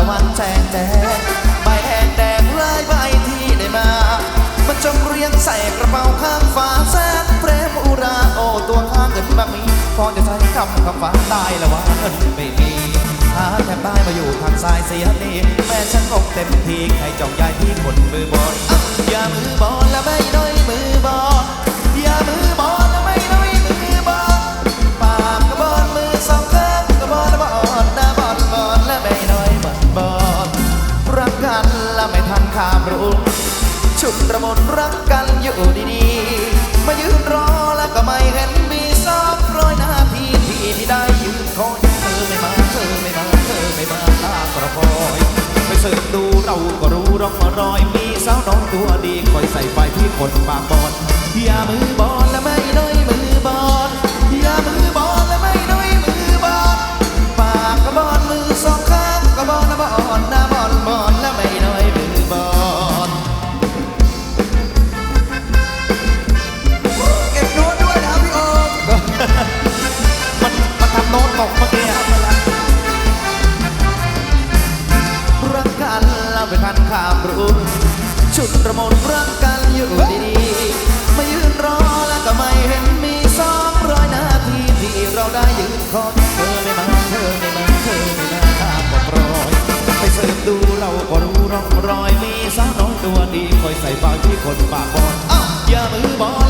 ะวันแจงแดงใบแดงแดงลายใบที่ได้มา มันจมเรียงใส่กระเป๋าข้างฝาแซกเปรมอุราโอตัวข้างเกิดแบบนี้พอจะใช้คำคำฝาได้ละว่านไม่มีหาแทบได้มาอยู่ทางซ้ายเสียนี่แม่ฉันคกเต็มทีใครจ้องยายที่คนมือบอลอย่ามือบอลแล้วไม่ด้อยามรุ่งชุดระมนรักกันอยู่ดีๆ มายืนรอแล้วก็ไม่เห็นมีสักร้อยนาทีที่ที่ได้ยืนคอยเธอไม่มาเธอไม่มาเธอไม่มาข้ากระพอยไปสืบดูเราก็รู้ร่องรอยมีสาวน้องตัวดีคอยใส่ไฟที่คนบางบอนอย่ามือบอลและไม่น้อยันข้ามรุ่นชุดระมนรักกันอยู่ดีๆมายืนรอแล้วก็ไม่เห็นมีสองร้อยนาทีที่เราได้ยืนคอยเธอไม่มาเธอไม่มาเธอไม่มาข้ามบอกรอยไปเสิร์ฟดูเราก็รู้ร่องรอยมีสาวน้อยตัวดีคอยใส่บางที่คนปากบอลอ้าอย่ามือบอล